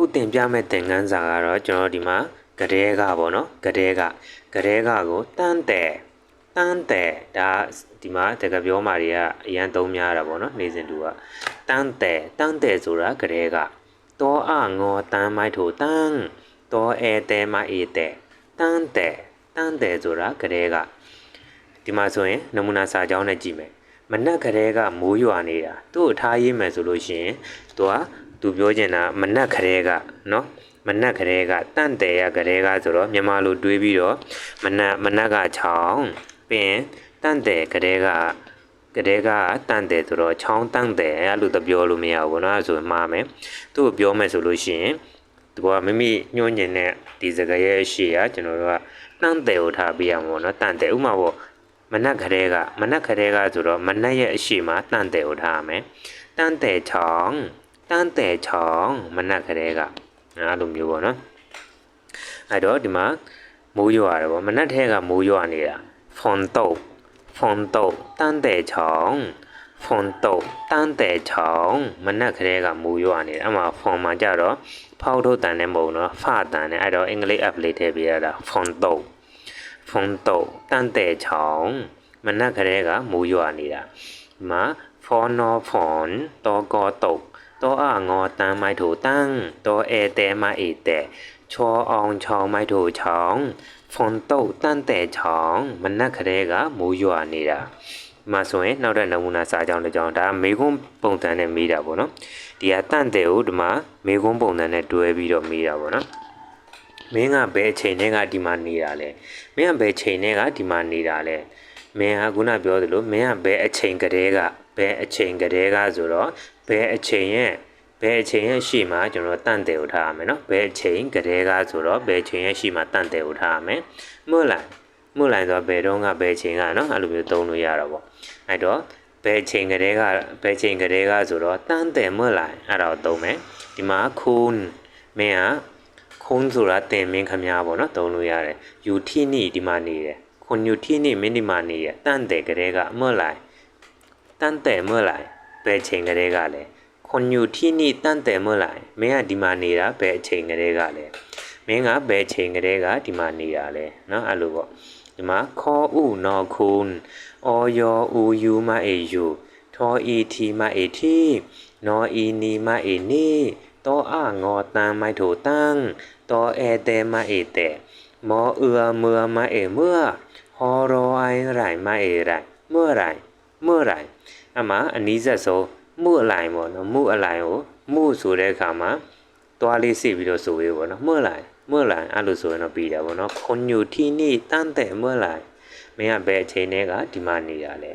ခုတင်ပြမဲ့သင်ခန်းစာကတော့ကျွန်တော်ဒီမှာဂရဲကပေါ့နော်ဂရဲကဂရဲကကိုတန်းတယ်တန်းတယ်ဒါဒီမှာတကပြောမာတွေကအရန်သုံးများတာပေါ့နော်နေစဉ်သူကတန်းတယ်တန်းတယ်ဆိုတာဂရဲကတောအငေါတန်းမိုက်ထိုတန်းတောအဲတဲမအေးတဲတန်းတယ်တန်းတယ်ဆိုတာဂရဲကဒီမှာဆိုရင်နမူနာစာကြောင်းနဲ့ကြည့်မယ်မနက်ကလေးကမိုးရွာနေတာသူ့ကိုထားရေးမယ်ဆိုလို့ရှိရင်သူက သူပြောချင်တာမနက်ကလေးကနော်မနက်ကလေးကတန့်တယ်ရကလေးကဆိုတော့မြန်မာလိုတွေးပြီးတော့မနက်မနက်က6ပြီးရင်တန့်တယ်ကလေးကကလေးကတန့်တယ်ဆိုတော့ချောင်းတန့်တယ်အဲ့လိုတပြောလို့မရဘူးเนาะဆိုမှားမယ်သူ့ကိုပြောမယ်ဆိုလို့ရှိရင်သူကမိမိညှို့ညင်တဲ့ဒီစကားရဲ့ရှေ့ကကျွန်တော်တို့ကတန့်တယ်ကိုထားပြရမှာပေါ့เนาะတန့်တယ်ဥမာပေါ့မနက်ခရဲကမနက်ခရဲကဆိုတော့မနက်ရဲ့အရှိမတန့်တယ်ကိုထားရမယ်တန့်တယ်ချောင်း တန့်တယ်ချောင်းမနက်ခရဲကအဲ့လိုမျိုးပေါ့နော်အဲ့တော့ဒီမှာမိုးရွာတယ်ပေါ့မနက်ထဲကမိုးရွာနေတာဖွန်တုတ်ဖွန်တုတ်တန့်တယ်ချောင်းဖွန်တုတ်တန့်တယ်ချောင်းမနက်ခရဲကမိုးရွာနေတာအဲ့မှာဖွန်မှာကြတော့ဖောက်ထုတ်တန်နဲ့မဟုတ်တော့ဖတန်နဲ့အဲ့တော့အင်္ဂလိပ် app လေးထည့်ပေးရတာဖွန်တုတ်ဖုန်တုတ်တန့်တဲ့ချောင်းမနက်ကလေးကမိုးရွာနေတာဒီမှာဖောနောဖွန်တောကောတုတ် တောအငေါတန်းမိုက်ထိုတန်းတောအဲတဲမအေတဲချောအောင်ချောင်းမိုက်ထိုချောင်းဖွန်တုတ်တန့်တဲ့ချောင်းမနက်ကလေးကမိုးရွာနေတာဒီမှာဆိုရင်နောက်တဲ့နမူနာစာကြောင်းတစ်ကြောင်းဒါမေခွန်းပုံစံနဲ့မိတာပေါ့နော်ဒီကတန့်တဲ့ကိုဒီမှာမေခွန်းပုံစံနဲ့တွဲပြီးတော့မိတာပေါ့နော်မင်းကဘယ်အချိန်တည်းကဒီမှာနေတာလဲမင်းကဘယ်ချိန်တည်းကဒီမှာနေတာလဲ မင်းဟာခုနပြောသလိုမင်းကဘယ်အချိန်ကလေးကဘယ်အချိန်ကလေးကဆိုတော့ဘယ်အချိန်ရဲ့ဘယ်အချိန်ရဲ့ရှိမှကျွန်တော်တန့်တယ်ကိုထားရမယ်နော်ဘယ်အချိန်ကလေးကဆိုတော့ဘယ်အချိန်ရဲ့ရှိမှတန့်တယ်ကိုထားရမယ်မို့လားမို့လားဆိုတော့ဘယ်တော့ကဘယ်အချိန်ကနော်အဲ့လိုမျိုးသုံးလို့ရတော့ပေါ့အဲ့တော့ဘယ်အချိန်ကလေးကဘယ်အချိန်ကလေးကဆိုတော့တန့်တယ်မို့လားအဲ့ဒါကိုသုံးမယ်ဒီမှာခုံးမင်းကခုံးဆိုတာတင်မင်းခမရပေါ့နော်သုံးလို့ရတယ်ယူထိနိဒီမှာနေတယ် ခွန်ယူထိနိမင်းဒီမှာနေရတန်းတယ်ကလေးကมื่อไหร่တန်းတယ်มื่อไหร่ဘယ်ချိန်ကလေးကလဲခွန်ယူထိနိတန်းတယ်มื่อไหร่မင်းကဒီမှာနေတာဘယ်အချိန်ကလေးကလဲမင်းကဘယ်ချိန်ကလေးကဒီမှာနေတာလဲเนาะအဲ့လိုပေါ့ဒီမှာခေါ်ဥနော်ခုန်အောယောဥယူမအေယူထောဤထီမအေထီနောဤနီမအေနီတောအငေါတန်မိုက်ထိုတန်တောအဲတဲမအေတဲ မောအឺမឺမအေမឺဟောရောအိုင်ရိုင်မအေရိုင်เมื่อไหร่เมื่อไหร่အမှအနီးဆက်ဆုံးမှုအလိုင်ပေါ့နော်မှုအလိုင်ကိုမှုဆိုတဲ့အခါမှာတွားလေးစစ်ပြီးတော့ဆိုရေးပေါ့နော်เมื่อไหร่เมื่อไหร่အဲ့လိုဆိုရင်တော့ပြီးတာပေါ့နော်ခွန်ညူထီနီတန်းတဲ့เมื่อไหร่မင်းကဘယ်အချိန်တည်းကဒီမှာနေရလဲ